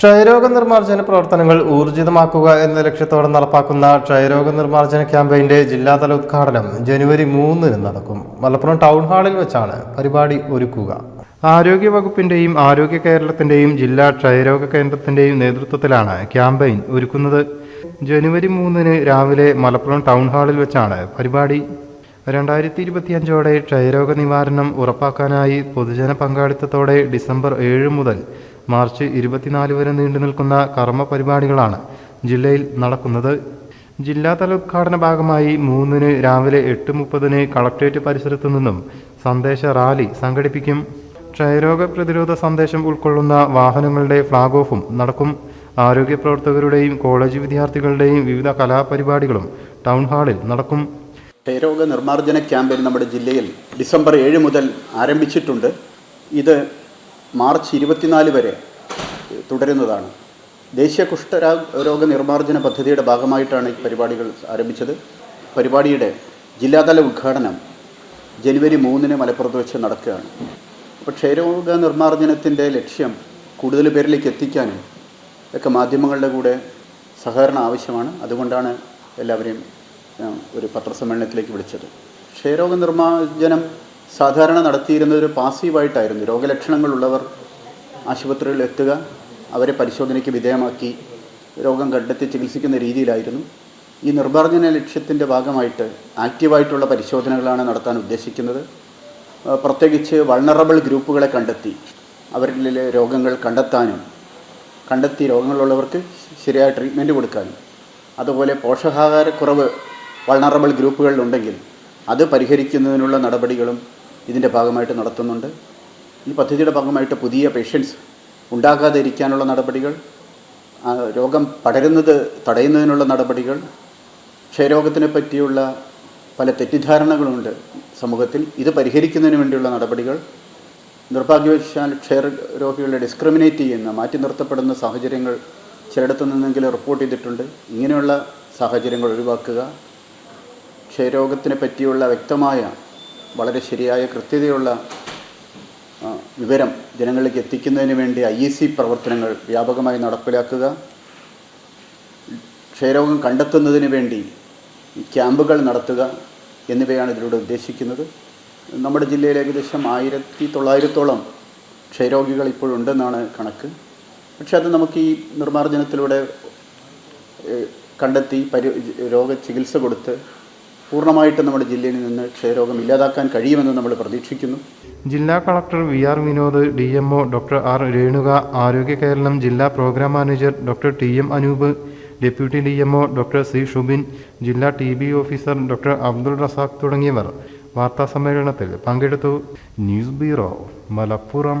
ക്ഷയരോഗ നിർമ്മാർജന പ്രവർത്തനങ്ങൾ ഊർജിതമാക്കുക എന്ന ലക്ഷ്യത്തോടെ നടപ്പാക്കുന്ന ക്ഷയരോഗ നിർമ്മാർജന ക്യാമ്പയിന്റെ ജില്ലാതല ഉദ്ഘാടനം ജനുവരി മൂന്നിന് നടക്കും. മലപ്പുറം ടൗൺ ഹാളിൽ വെച്ചാണ് പരിപാടി ഒരുക്കുക. ആരോഗ്യ വകുപ്പിന്റെയും ആരോഗ്യ കേരളത്തിന്റെയും ജില്ലാ ക്ഷയരോഗ കേന്ദ്രത്തിന്റെയും നേതൃത്വത്തിലാണ് ക്യാമ്പയിൻ ഒരുക്കുന്നത്. ജനുവരി മൂന്നിന് രാവിലെ മലപ്പുറം ടൗൺ ഹാളിൽ വെച്ചാണ് പരിപാടി. രണ്ടായിരത്തി ഇരുപത്തിയഞ്ചോടെ ക്ഷയരോഗ നിവാരണം ഉറപ്പാക്കാനായി പൊതുജന പങ്കാളിത്തത്തോടെ ഡിസംബർ ഏഴ് മുതൽ മാർച്ച് ഇരുപത്തിനാല് വരെ നീണ്ടു നിൽക്കുന്ന കർമ്മ പരിപാടികളാണ് ജില്ലയിൽ നടക്കുന്നത്. ജില്ലാതല ഉദ്ഘാടന ഭാഗമായി മൂന്നിന് രാവിലെ എട്ട് മുപ്പതിന് കളക്ട്രേറ്റ് പരിസരത്തു നിന്നും സന്ദേശ റാലി സംഘടിപ്പിക്കും. ക്ഷയരോഗ പ്രതിരോധ സന്ദേശം ഉൾക്കൊള്ളുന്ന വാഹനങ്ങളുടെ ഫ്ളാഗ് ഓഫും നടക്കും. ആരോഗ്യ പ്രവർത്തകരുടെയും കോളേജ് വിദ്യാർത്ഥികളുടെയും വിവിധ കലാപരിപാടികളും ടൗൺ ഹാളിൽ നടക്കും. ക്ഷയരോഗ നിർമ്മാർജന ക്യാമ്പയിൻ നമ്മുടെ ജില്ലയിൽ ഡിസംബർ ഏഴ് മുതൽ ആരംഭിച്ചിട്ടുണ്ട്. ഇത് മാർച്ച് ഇരുപത്തിനാല് വരെ തുടരുന്നതാണ്. ദേശീയ കുഷ്ഠരോഗ രോഗ നിർമ്മാർജന പദ്ധതിയുടെ ഭാഗമായിട്ടാണ് ഈ പരിപാടികൾ ആരംഭിച്ചത്. പരിപാടിയുടെ ജില്ലാതല ഉദ്ഘാടനം ജനുവരി മൂന്നിന് മലപ്പുറത്ത് വെച്ച് നടക്കുകയാണ്. അപ്പോൾ ക്ഷയരോഗ നിർമ്മാർജനത്തിന്റെ ലക്ഷ്യം കൂടുതൽ പേരിലേക്ക് എത്തിക്കാനും ഒക്കെ മാധ്യമങ്ങളുടെ കൂടെ സഹകരണം ആവശ്യമാണ്. അതുകൊണ്ടാണ് എല്ലാവരെയും ഒരു പത്രസമ്മേളനത്തിലേക്ക് വിളിച്ചത്. ക്ഷയരോഗ നിർമ്മാർജനം സാധാരണ നടത്തിയിരുന്നത് പാസീവായിട്ടായിരുന്നു. രോഗലക്ഷണങ്ങളുള്ളവർ ആശുപത്രിയിൽ എത്തുക അവരെ പരിശോധനയ്ക്ക് വിധേയമാക്കി രോഗം കണ്ടെത്തി ചികിത്സിക്കുന്ന രീതിയിലായിരുന്നു. ഈ നിർമ്മാർജന ലക്ഷ്യത്തിന്റെ ഭാഗമായിട്ട് ആക്റ്റീവായിട്ടുള്ള പരിശോധനകളാണ് നടത്താൻ ഉദ്ദേശിക്കുന്നത്. പ്രത്യേകിച്ച് വൾണറബിൾ ഗ്രൂപ്പുകളെ കണ്ടെത്തി അവരിൽ രോഗങ്ങൾ കണ്ടെത്താനും കണ്ടെത്തി രോഗങ്ങളുള്ളവർക്ക് ശരിയായ ട്രീറ്റ്മെന്റ് കൊടുക്കാനും അതുപോലെ പോഷകാഹാരക്കുറവ് വൾണറബിൾ ഗ്രൂപ്പുകളിലുണ്ടെങ്കിൽ അത് പരിഹരിക്കുന്നതിനുള്ള നടപടികളും ഇതിന്റെ ഭാഗമായിട്ട് നടത്തുന്നുണ്ട്. ഈ പദ്ധതിയുടെ ഭാഗമായിട്ട് പുതിയ പേഷ്യൻസ് ഉണ്ടാകാതെ ഇരിക്കാനുള്ള നടപടികൾ രോഗം പടരുന്നത് തടയുന്നതിനുള്ള നടപടികൾ ക്ഷയരോഗത്തിനെ പറ്റിയുള്ള പല തെറ്റിദ്ധാരണകളുണ്ട് സമൂഹത്തിൽ. ഇത് പരിഹരിക്കുന്നതിന് വേണ്ടിയുള്ള നടപടികൾ നിർഭാഗ്യവശാൽ ക്ഷയ രോഗികളെ ഡിസ്ക്രിമിനേറ്റ് ചെയ്യുന്ന മാറ്റി നിർത്തപ്പെടുന്ന സാഹചര്യങ്ങൾ ചിലയിടത്തു നിന്നെങ്കിലും റിപ്പോർട്ട് ചെയ്തിട്ടുണ്ട്. ഇങ്ങനെയുള്ള സാഹചര്യങ്ങൾ ഒഴിവാക്കുക. ക്ഷയരോഗത്തിനെ പറ്റിയുള്ള വ്യക്തമായ വളരെ ശരിയായ കൃത്യതയുള്ള വിവരം ജനങ്ങളിലേക്ക് എത്തിക്കുന്നതിന് വേണ്ടി ഐ ഇ സി പ്രവർത്തനങ്ങൾ വ്യാപകമായി നടപ്പിലാക്കുക. ക്ഷയരോഗം കണ്ടെത്തുന്നതിന് വേണ്ടി ക്യാമ്പുകൾ നടത്തുക എന്നിവയാണ് ഇതിലൂടെ ഉദ്ദേശിക്കുന്നത്. നമ്മുടെ ജില്ലയിൽ ഏകദേശം ആയിരത്തി തൊള്ളായിരത്തോളം ക്ഷയരോഗികൾ ഇപ്പോഴുണ്ടെന്നാണ് കണക്ക്. പക്ഷേ അത് നമുക്ക് ഈ നിർമ്മാർജനത്തിലൂടെ കണ്ടെത്തി പരി രോഗ ചികിത്സ കൊടുത്ത് പൂർണമായിട്ട് നമ്മുടെ ജില്ലയിൽ നിന്ന് ക്ഷയരോഗം ഇല്ലാതാക്കാൻ കഴിയുമെന്ന് നമ്മൾ പ്രതീക്ഷിക്കുന്നു. ജില്ലാ collector V R Vinod D M O doctor R Renuka Arogya Keralam ജില്ലാ programme manager doctor T M Anoop deputy D M O doctor C Shubin ജില്ലാ T B officer doctor Abdul Razak തുടങ്ങിയവർ. വാർത്താസമ്മേളനത്തിൽ പങ്കെടുത്തു. News bureau Malappuram.